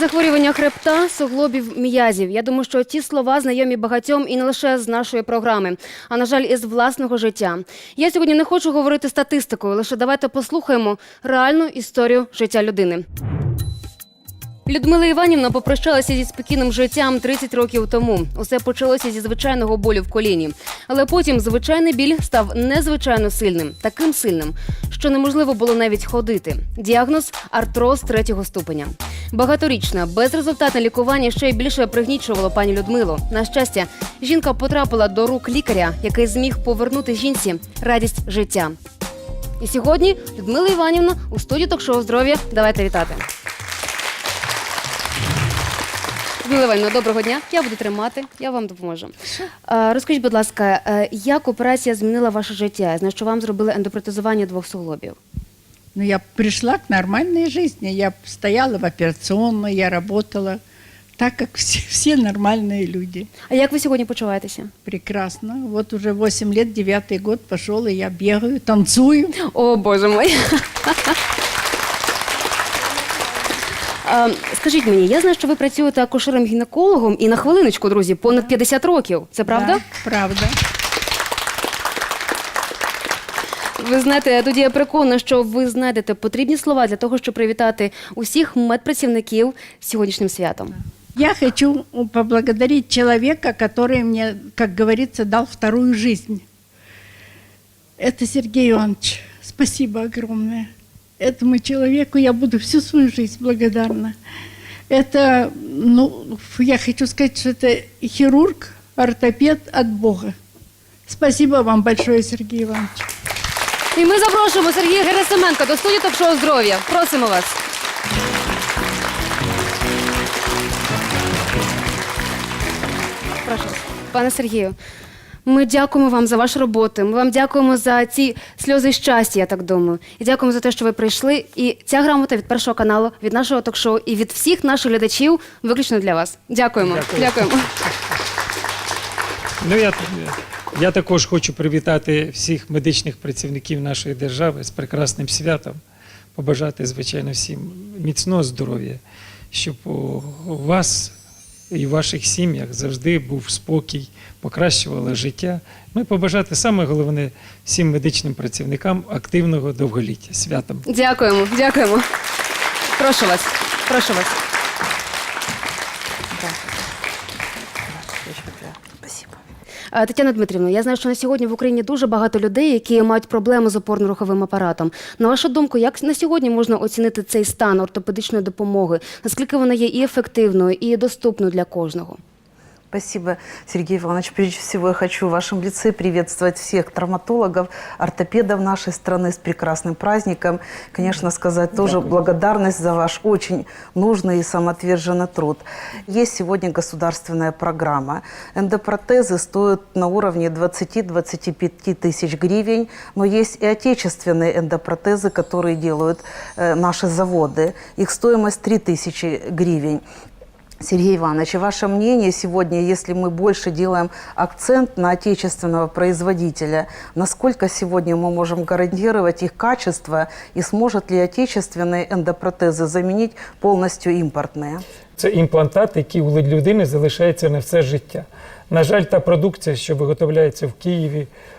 Захворювання хребта, суглобів, м'язів. Я думаю, що ті слова знайомі багатьом і не лише з нашої програми, а на жаль, із власного життя. Я сьогодні не хочу говорити статистикою, лише давайте послухаємо реальну історію життя людини. Людмила Іванівна попрощалася зі спокійним життям 30 років тому. Усе почалося зі звичайного болю в коліні. Але потім звичайний біль став незвичайно сильним, таким сильним, що неможливо було навіть ходити. Діагноз артроз третього ступеня. Багаторічне, безрезультатне лікування ще й більше пригнічувало пані Людмилу. На щастя, жінка потрапила до рук лікаря, який зміг повернути жінці радість життя. І сьогодні Людмила Іванівна у студії ток-шоу здоров'я. Давайте вітати. Людмила Іванівна, доброго дня. Я буду тримати, я вам допоможу. Розкажіть, будь ласка, е, як операція змінила ваше життя? Я знаю, що вам зробили ендопротезування двох суглобів. Ну, я пришла к нормальной жизни. Я стояла в операционной, я работала так, как все, все нормальные люди. А як ви сьогодні почуваєтеся? Прекрасно. Вот уже 8 лет, девятый год пошел, и я бегаю, танцую. О, боже мой. Е, Скажіть мені, я знаю, що ви працюєте акушером-гінекологом і на хвилиночку, друзі, понад 50 років. Це правда? Да, правда. Ви знаєте, тоді я переконана, що ви знайдете потрібні слова для того, щоб привітати усіх медпрацівників з сьогоднішнім святом. Я хочу поблагодарить человека, который мне, как говорится, дал вторую жизнь. Это Сергей Иванович. Спасибо огромное. Этому человеку я буду всю свою жизнь благодарна. Это, ну, я хочу сказать, что это хирург, ортопед от Бога. Спасибо вам большое, Сергей Иванович. І ми запрошуємо Сергія Герасименка до студії ток-шоу здоров'я. Просимо вас. Прошу, вас. пане Сергію. Ми дякуємо вам за вашу роботу. Ми вам дякуємо за ці сльози щастя, я так думаю. І дякуємо за те, що ви прийшли. І ця грамота від першого каналу, від нашого ток-шоу і від всіх наших глядачів виключно для вас. Дякуємо. Дякую. Дякуємо. Ну, я, я також хочу привітати всіх медичних працівників нашої держави з прекрасним святом, побажати, звичайно, всім міцного здоров'я, щоб у вас і в ваших сім'ях завжди був спокій, покращувало життя. Ну і побажати саме головне всім медичним працівникам активного довголіття. Святом! Дякуємо, дякуємо. Прошу вас. Прошу вас. Спасибо. Е, Тетяна Дмитрівна, я знаю, що на сьогодні в Україні дуже багато людей, які мають проблеми з опорно-руховим апаратом. На вашу думку, як на сьогодні можна оцінити цей стан ортопедичної допомоги? Наскільки вона є і ефективною, і доступною для кожного? Спасибо, Сергей Иванович. Прежде всего, я хочу в вашем лице приветствовать всех травматологов, ортопедов нашей страны с прекрасным праздником. Конечно, сказать тоже благодарность за ваш очень нужный и самоотверженный труд. Есть сегодня государственная программа. Эндопротезы стоят на уровне 20-25 тысяч гривен, но есть и отечественные эндопротезы, которые делают э, наши заводы. Их стоимость 3 тысячи гривен. Сергей Иванович, ваше мнение сегодня, если мы больше делаем акцент на отечественного производителя, насколько сегодня мы можем гарантировать их качество и сможет ли отечественные эндопротезы заменить полностью импортные? Це імплантат, який у людини залишається на все життя. На жаль, та продукція, що виготовляється в Києві, е, в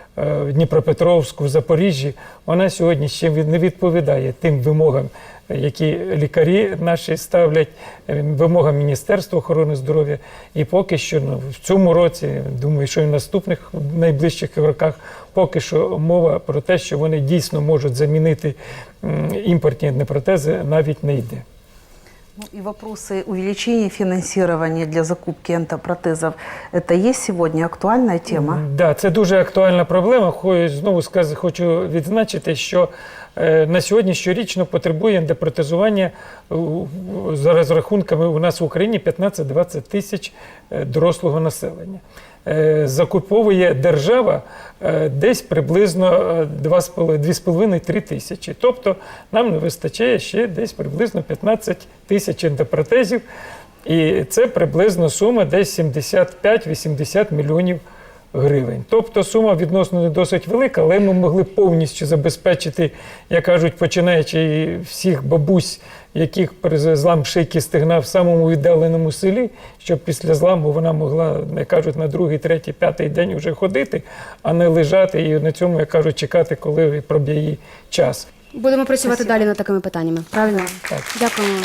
Дніпропетровську, в Запоріжжі, вона сьогодні ще не відповідає тим вимогам, е, які лікарі наші ставлять, е, вимогам Міністерства охорони здоров'я. І поки що ну, в цьому році, думаю, що і в наступних в найближчих роках, поки що мова про те, що вони дійсно можуть замінити імпортні протези, навіть не йде. Ну, и вопросы увеличения финансирования для закупки эндопротезов, это есть сегодня актуальная тема? Да, це дуже актуальна проблема. Хо- Знову сказ, хочу відзначити, що е, на сьогодні щорічно потребує ендопротезування е, у- за розрахунками у нас в Україні 15-20 тисяч е, дорослого населення. Е, Закуповує держава е, десь приблизно е, 2,5-3 тисячі. Тобто нам не вистачає ще десь приблизно 15 тисяч ендопротезів. І це приблизно сума десь 75-80 мільйонів гривень. Тобто сума відносно не досить велика, але ми могли повністю забезпечити, як кажуть, починаючи всіх бабусь, яких при злам шийки стегна в самому віддаленому селі, щоб після зламу вона могла, як кажуть, на другий, третій, п'ятий день вже ходити, а не лежати і на цьому, як кажуть, чекати, коли проб'є її час. Будемо працювати далі над такими питаннями. Правильно? Так. Дякуємо.